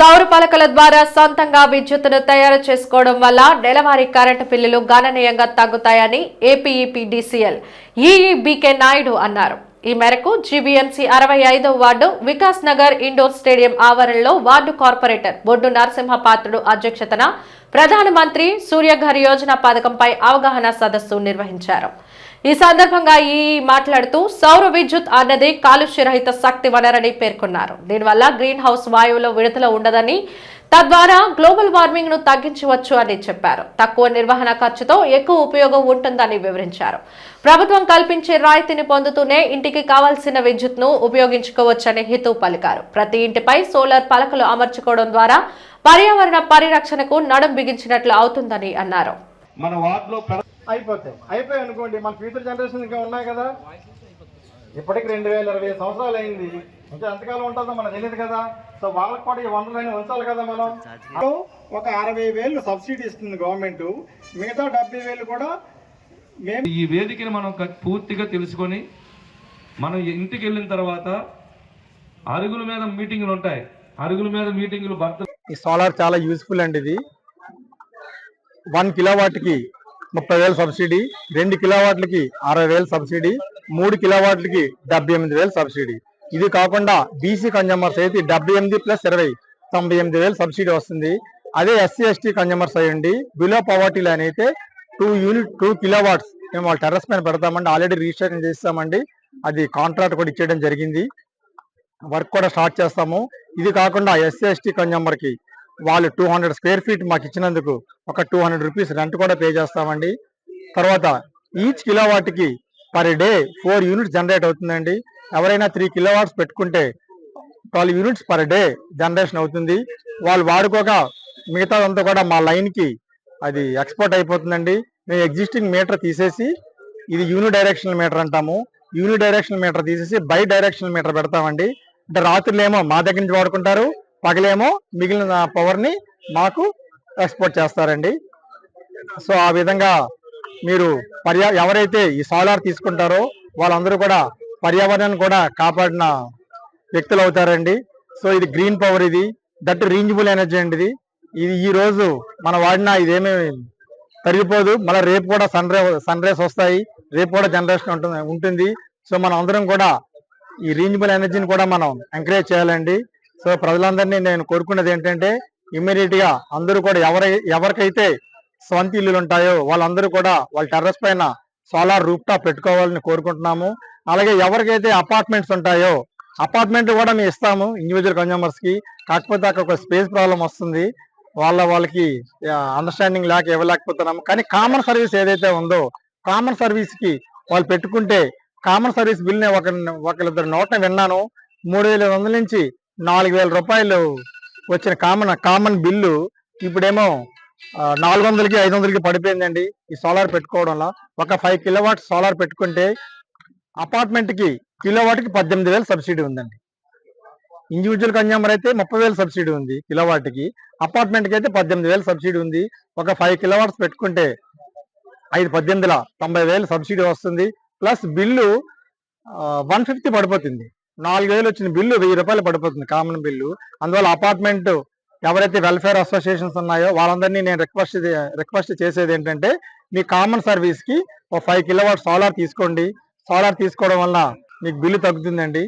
సౌర పలకల ద్వారా సొంతంగా విద్యుత్తును తయారు చేసుకోవడం వల్ల నెలవారీ కరెంటు బిల్లులు గణనీయంగా తగ్గుతాయని ఏపీఈపీడీసీఎల్. ఈఈబీకే నాయుడు అన్నారు. ఈ మేరకు జీవీఎంసీ అరవై ఐదవ ward Vikas Nagar indoor stadium ఆవరణలో వార్డు కార్పొరేటర్ బొడ్డు నరసింహపాత్రుడు అధ్యక్షతన ప్రధానమంత్రి సూర్యఘర్ యోజన పథకంపై అవగాహన సదస్సు నిర్వహించారు. ఈ సందర్భంగా ఈ మాట్లాడుతూ సౌర విద్యుత్ అన్నది కాలుష్యరహిత శక్తి వనరని పేర్కొన్నారు. దీనివల్ల గ్రీన్ హౌస్ వాయువుల విడుదల ఉండదని తద్వారా గ్లోబల్ వార్మింగ్ను తగ్గించవచ్చు అని చెప్పారు. తక్కువ నిర్వహణ ఖర్చుతో ఎక్కువ ఉపయోగం ఉంటుందని వివరించారు. ప్రభుత్వం కల్పించే రాయితీని పొందుతూనే ఇంటికి కావాల్సిన విద్యుత్ను ఉపయోగించుకోవచ్చని హితవు పలికారు. ప్రతి ఇంటిపై సోలార్ పలకలు అమర్చుకోవడం ద్వారా పర్యావరణ పరిరక్షణకు నడుం బిగించినట్లు అవుతుందని అన్నారు. మన వార్డులో పెడ- అయిపోతాయి. అయిపోయాయి అనుకోండి. మన ఫ్యూచర్ జనరేషన్ ఇంకా ఉన్నాయి కదా. ఇప్పటికి రెండు వేల ఇరవై సంవత్సరాలు అయింది. ఇంకా ఎంతకాలం ఉంటుందో మనకు తెలియదు కదా. సో వాళ్ళకి కూడా ఈ వనరులని ఉంచాలి కదా మనం. ఒక అరవై వేలు సబ్సిడీ ఇస్తుంది గవర్నమెంట్. మిగతా డెబ్బై వేలు కూడా మేము ఈ వేదికని మనం పూర్తిగా తెలుసుకొని మనం ఇంటికి వెళ్ళిన తర్వాత అరుగుల మీద మీటింగులు ఉంటాయి. అరుగుల మీద మీటింగులు భర్త ఈ సోలార్ చాలా యూస్ఫుల్ అండి ఇది. వన్ కిలోవాట్కి ముప్పై వేలు సబ్సిడీ రెండు కిలోవాట్లకి అరవై వేలు సబ్సిడీ మూడు కిలోవాట్లకి డెబ్బై ఎనిమిది వేలు సబ్సిడీ. ఇది కాకుండా బీసీ కన్జ్యూమర్స్ అయితే డెబ్బై ఎనిమిది ప్లస్ ఇరవై తొంభై ఎనిమిది వేలు సబ్సిడీ వస్తుంది. అదే ఎస్సీ ఎస్టీ కన్జ్యూమర్స్ అయ్యండి. బిలో పవర్టీ లైన్ అయితే టూ యూనిట్ టూ కిలోవాట్స్ మేము వాళ్ళ టెర్రస్ పైన పెడతామండి. ఆల్రెడీ రిజిస్ట్రేషన్ చేస్తామండి. అది కాంట్రాక్ట్ కూడా ఇచ్చేయడం జరిగింది. వర్క్ కూడా స్టార్ట్ చేస్తాము. ఇది కాకుండా ఎస్సీ ఎస్టీ కన్జ్యూమర్కి వాళ్ళు టూ హండ్రెడ్ స్క్వేర్ ఫీట్ మాకు ఇచ్చినందుకు ఒక టూ హండ్రెడ్ రూపీస్ రెంట్ కూడా పే చేస్తామండి. తర్వాత each kilo వాట్కి per day four units generate అవుతుందండి. ఎవరైనా త్రీ కిలో వాట్స్ పెట్టుకుంటే twelve units per day generation అవుతుంది. వాళ్ళు వాడుకోక మిగతాదంతా కూడా మా లైన్కి అది ఎక్స్పోర్ట్ అయిపోతుందండి. మేము ఎగ్జిస్టింగ్ మీటర్ తీసేసి ఇది యూని డైరెక్షనల్ మీటర్ అంటాము. యూని డైరెక్షనల్ మీటర్ తీసేసి బై డైరెక్షనల్ మీటర్ పెడతామండి. అంటే రాత్రులేమో మా దగ్గర నుంచి వాడుకుంటారు పగలేమో మిగిలిన పవర్ని మాకు ఎక్స్పోర్ట్ చేస్తారండి. సో ఆ విధంగా మీరు పర్యా ఎవరైతే ఈ సోలార్ తీసుకుంటారో వాళ్ళందరూ కూడా పర్యావరణాన్ని కూడా కాపాడిన వ్యక్తులు అవుతారండి. సో ఇది గ్రీన్ పవర్ ఇది. దట్ రీంజబుల్ ఎనర్జీ అండి ఇది. ఇది ఈ రోజు మన వాడిన ఇదేమీ తరిగిపోదు. మళ్ళీ రేపు కూడా సన్ రే సన్ రేస్ వస్తాయి. రేపు కూడా జనరేషన్ ఉంటుంది ఉంటుంది. సో మనం అందరం కూడా ఈ రీంజబుల్ ఎనర్జీని కూడా మనం ఎంకరేజ్ చేయాలండి. సో ప్రజలందరినీ నేను కోరుకున్నది ఏంటంటే ఇమ్మీడియట్గా అందరూ కూడా ఎవరై ఎవరికైతే స్వంత ఇల్లులు ఉంటాయో వాళ్ళందరూ కూడా వాళ్ళ టెర్రస్ పైన సోలార్ రూఫ్ టాప్ పెట్టుకోవాలని కోరుకుంటున్నాము. అలాగే ఎవరికైతే అపార్ట్మెంట్స్ ఉంటాయో అపార్ట్మెంట్ కూడా మేము ఇస్తాము ఇండివిజువల్ కన్జ్యూమర్స్కి. కాకపోతే అక్కడ ఒక స్పేస్ ప్రాబ్లం వస్తుంది. వాళ్ళ వాళ్ళకి అండర్స్టాండింగ్ లేక ఇవ్వలేకపోతున్నాము. కానీ కామన్ సర్వీస్ ఏదైతే ఉందో కామన్ సర్వీస్కి వాళ్ళు పెట్టుకుంటే కామన్ సర్వీస్ బిల్ ఒక ఒకరిద్దరు నోట విన్నాను. మూడు వేల వందల నుంచి నాలుగు వేల రూపాయలు వచ్చిన కామన్ కామన్ బిల్లు ఇప్పుడేమో నాలుగు వందలకి ఐదు వందలకి పడిపోయిందండి ఈ సోలార్ పెట్టుకోవడం వల్ల. ఒక ఫైవ్ కిలోవాట్ సోలార్ పెట్టుకుంటే అపార్ట్మెంట్కి కిలోవాట్కి పద్దెనిమిది వేలు సబ్సిడీ ఉందండి. ఇండివిజువల్ కన్జ్యూమర్ అయితే ముప్పై వేలు సబ్సిడీ ఉంది కిలోవాట్కి అపార్ట్మెంట్కి అయితే పద్దెనిమిది వేలు సబ్సిడీ ఉంది. ఒక ఫైవ్ కిలోవాట్స్ పెట్టుకుంటే ఐదు పద్దెనిమిదిల తొంభై వేలు సబ్సిడీ వస్తుంది. ప్లస్ బిల్లు వన్ ఫిఫ్టీ పడిపోతుంది. నాలుగు వేలు వచ్చిన బిల్లు వెయ్యి రూపాయలు పడిపోతుంది కామన్ బిల్లు. అందువల్ల అపార్ట్మెంట్ ఎవరైతే వెల్ఫేర్ అసోసియేషన్స్ ఉన్నాయో వాళ్ళందరినీ నేను రిక్వెస్ట్ రిక్వెస్ట్ చేసేది ఏంటంటే మీ కామన్ సర్వీస్కి ఒక ఫైవ్ కిలోవాట్ సోలార్ తీసుకోండి. సోలార్ తీసుకోవడం వల్ల మీకు బిల్లు తగ్గుతుందండి.